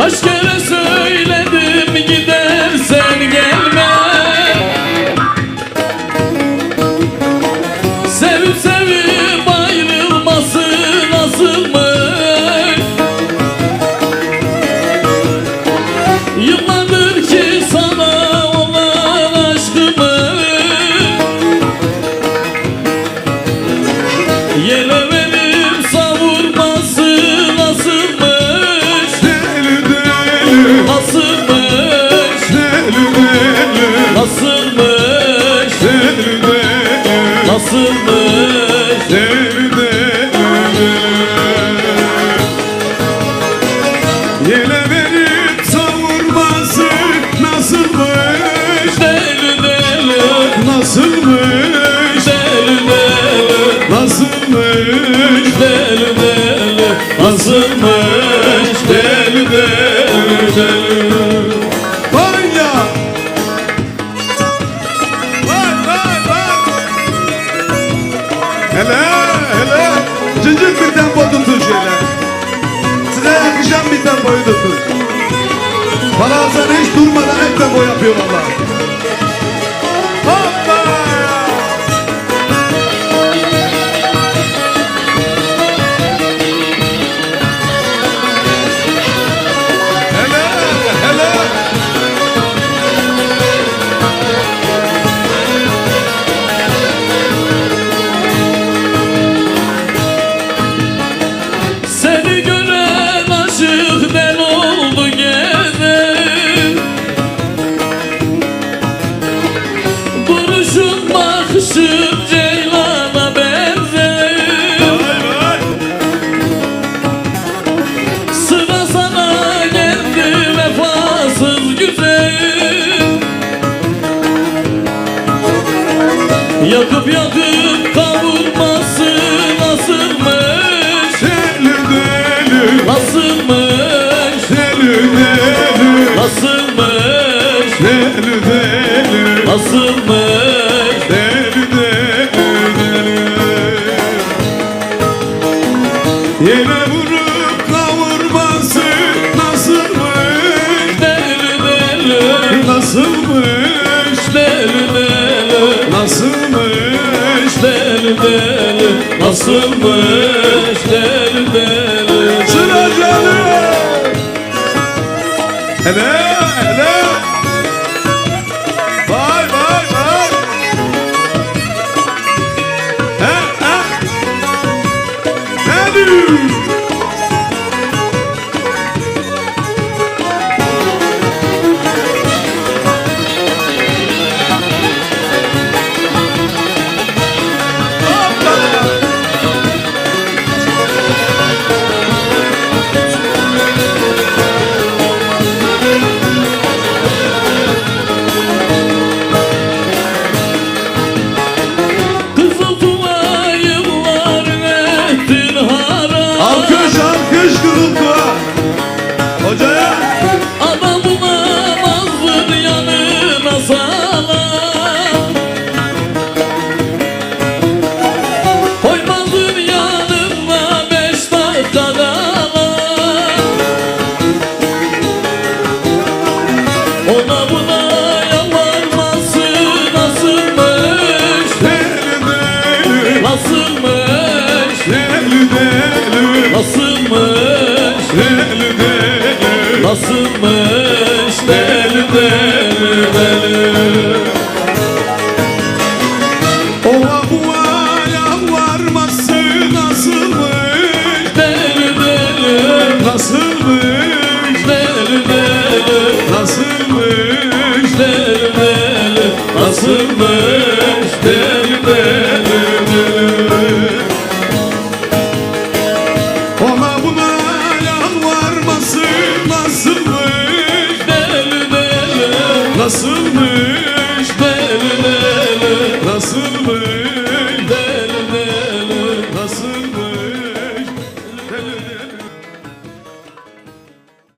Kaç kere söyledim gidersen gelme. Sevip sevip ayrılması nasılmış Yıllardır ki sana Nasılmış deli Yele verip savurması nasılmış? Deli deli Nasılmış? Deli deli Nasılmış? Deli deli Nasılmış tutun Bana hiç durmadan hep tempo yapıyor valla Yakıp yakıp kavurması nasılmış? Deli deli. Nasılmış? Deli deli. Nasılmış? Deli deli. Nasılmış? Deli deli deli. Yine Deli deli Sıra canım Hele hele. Vay vay vay. He he. Ne diyor Deli deli Nasılmış? Deli deli. Nasılmış? Deli deli Nasılmış